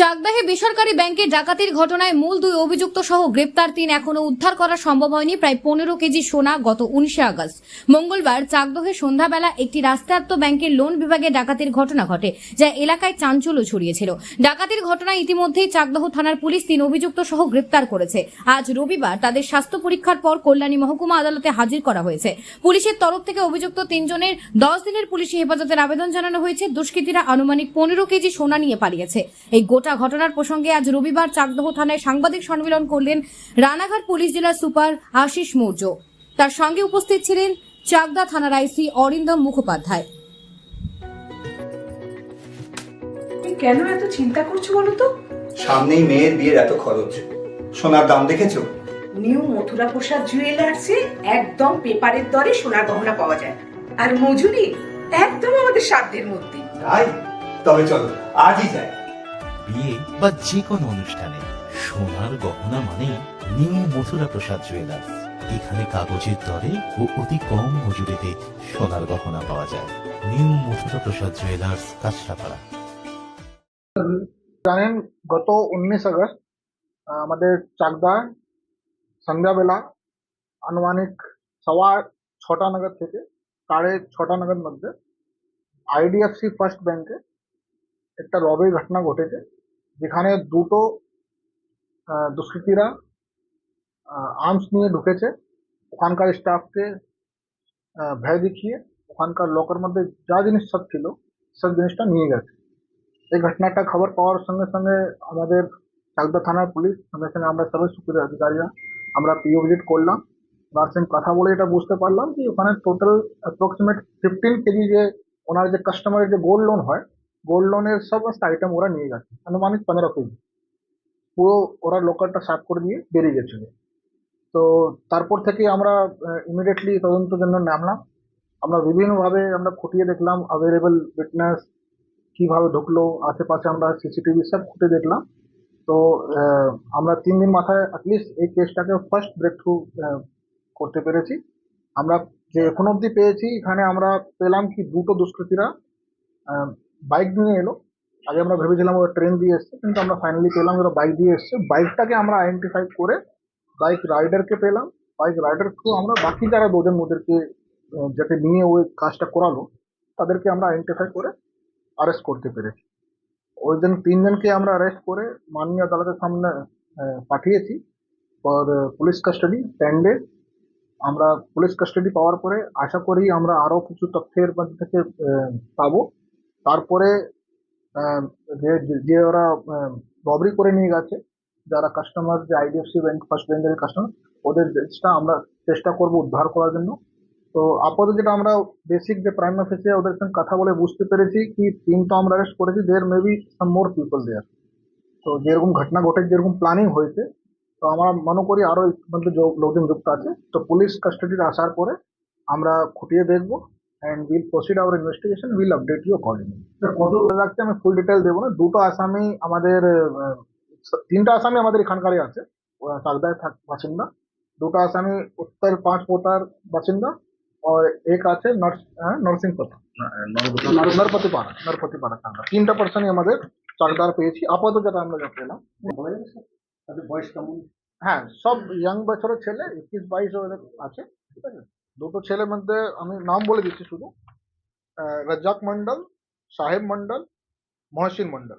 চাকদাহে বেসরকারি ব্যাংকে ডাকাতির ঘটনায় মূল দুই অভিযুক্ত সহ গ্রেপ্তার তিন এখনও উদ্ধার করা সম্ভব হয়নি, প্রায় পনেরো কেজি সোনা গত উনিশে আগস্ট। মঙ্গলবার চাকদহে সন্ধ্যাবেলা একটি রাস্তায়ত্ত ব্যাংকের লোন বিভাগে ডাকাতির ঘটনা ঘটে, যা এলাকায় চাঞ্চল্য ছড়িয়েছিল। ডাকাতির ঘটনায় ইতিমধ্যেই চাকদহ থানার পুলিশ তিন অভিযুক্ত সহ গ্রেপ্তার করেছে। আজ রবিবার তাদের স্বাস্থ্য পরীক্ষার পর কল্যাণী মহকুমা আদালতে হাজির করা হয়েছে। পুলিশের তরফ থেকে অভিযুক্ত তিনজনের দশ দিনের পুলিশি হেফাজতের আবেদন জানানো হয়েছে। দুষ্কৃতীরা আনুমানিক পনেরো কেজি সোনা নিয়ে পালিয়েছে। এই গোটা ঘটনার প্রসঙ্গে আজ রবিবার চাকদহ থানায় সাংবাদিক সম্মেলন করলেন রানাঘাট পুলিশ জেলার সুপার আশিস মৌর্য। তার সঙ্গে উপস্থিত ছিলেন চাকদা থানার আইসি অরিন্দম মুখোপাধ্যায়। কেন এত চিন্তা করছ বলো তো? সামনেই মেয়ের বিয়ের এত খরচ। সোনার দাম দেখেছ? নিউ মথুরা প্রসাদ জুয়েলার্সে একদম পেপারের দরে সোনার গহনা পাওয়া যায়। আর মজুরি একদম আমাদের সাধ্যের মধ্যে। তাই? তবে চলো আজই যাই। বিয়ে বা যে কোনো অনুষ্ঠানে। সোনার গহনা মানে নিউ মথুরা প্রসাদ জুয়েলার্স। এখানে কাগজের দরে ও অতি কম মজুরিতে সোনার গহনা পাওয়া যায়। New Mathura Prasad jewellers, Kanchrapara. জানেন, গত উনিশ আগস্ট আমাদের চাকদা, সন্ধ্যাবেলা, আনুমানিক সওয়া ছটা নাগাদ থেকে, সাড়ে ছটা নাগাদ মধ্যে, আইডিএফসি ফার্স্ট ব্যাংকে একটা রবের ঘটনা ঘটেছে, যেখানে দুটো দুষ্কৃতীরা আর্মস নিয়ে ঢুকেছে। ওখানকার স্টাফকে ভয় দেখিয়ে ওখানকার লোকের মধ্যে যা জিনিস সব ছিল, সব জিনিসটা নিয়ে গেছে। এই ঘটনাটা খবর পাওয়ার সঙ্গে সঙ্গে আমাদের চাকদা থানার পুলিশ, সঙ্গে সঙ্গে আমরা সবাই সুপিরিয়র অধিকারীরা, আমরা পিও ভিজিট করলাম। ওনার সঙ্গে কথা বলে এটা বুঝতে পারলাম যে ওখানে টোটাল অ্যাপ্রক্সিমেট ফিফটিন কেজি যে ওনার যে কাস্টমারের যে গোল্ড লোন হয় গোল্ড লোনের সমস্ত আইটেম ওরা নিয়ে গেছে। আনুমানিক পনেরো কেজি। পুরো ওরা লোকালটা সাফ করে দিয়ে বেরিয়ে গেছিল তো তারপর থেকে আমরা ইমিডিয়েটলি তদন্তের জন্য নামলাম। আমরা বিভিন্নভাবে আমরা খুঁটিয়ে দেখলাম অ্যাভেলেবল উইটনেস কীভাবে ঢুকলো, আশেপাশে আমরা সিসিটিভি সব খুঁটে দেখলাম। তো আমরা তিন দিন মাথায় অ্যাটলিস্ট এই কেসটাকে ফার্স্ট ব্রেক থ্রু করতে পেরেছি। আমরা যে এখন অবধি পেয়েছি, এখানে আমরা পেলাম কি দুটো দুষ্কৃতীরা বাইক নিয়ে এলো। আগে আমরা ভেবেছিলাম ওরা ট্রেন দিয়ে এসছে, কিন্তু আমরা ফাইনালি পেলাম ওরা বাইক দিয়ে এসছে। বাইকটাকে আমরা আইডেন্টিফাই করে বাইক রাইডারকে পেলাম। বাইক রাইডার থ্রু আমরা বাকি যারা দুজন ওদেরকে যাতে নিয়ে ওই কাজটা করালো, তাদেরকে আমরা আইডেন্টিফাই করে অ্যারেস্ট করতে পেরেছি। ওই দিন তিনজনকে আমরা অ্যারেস্ট করে মাননীয় আদালতের সামনে পাঠিয়েছি for police custody ten days আমরা পুলিশ কাস্টাডি পাওয়ার পরে আশা করি আমরা আরও কিছু তথ্যের মধ্যে থেকে পাবো। তারপরে যে ওরা রবরি করে নিয়ে গেছে, যারা কাস্টমার যে আইডিএফসি ব্যাংক ফার্স্ট ব্যাংকের কাস্টমার ওদের জিনিসটা আমরা চেষ্টা করব উদ্ধার করার জন্য। তো আপাতত যেটা আমরা বেসিক যে প্রাইম অফিসে ওদের সঙ্গে কথা বলে বুঝতে পেরেছি কি টিম তো আমরা অ্যারেস্ট করেছি দেয়ার maybe some more people there তো যেরকম ঘটনা ঘটে যেরকম প্ল্যানিং হয়েছে, তো আমরা মনে করি আরও মধ্যে লোকজন যুক্ত আছে, তো পুলিশ কাস্টাডিতে আসার পরে আমরা খুঁটিয়ে দেখব। and will proceed our investigation will update you accordingly কত রাখছে আমি ফুল ডিটেল দেবো না দুটো আসামি আমাদের আহ, তিনটা আসামি আমাদের এখানকারই আছে ওরা চাকদায় থাক বাসিন্দা দুটো আসামি উত্তর পাঁচ পোতার বাসিন্দা और एक আছে নর্স নরসিং পথা নরপতি পাড়া নরপতি পাড়া চাকদা তিনটা পার্সনই আমাদের চাকদার পেয়েছি আপাতত যেটা আমরা যা পেলাম বয়স কেমন হ্যাঁ সব ইয়াং বছরের ছেলে একুশ বাইশ ওদের আছে ঠিক আছে দুটো ছেলের মধ্যে আমি নাম বলে দিচ্ছি শুধু। রাজ্জাক মন্ডল সাহেব মন্ডল মহসিন মন্ডল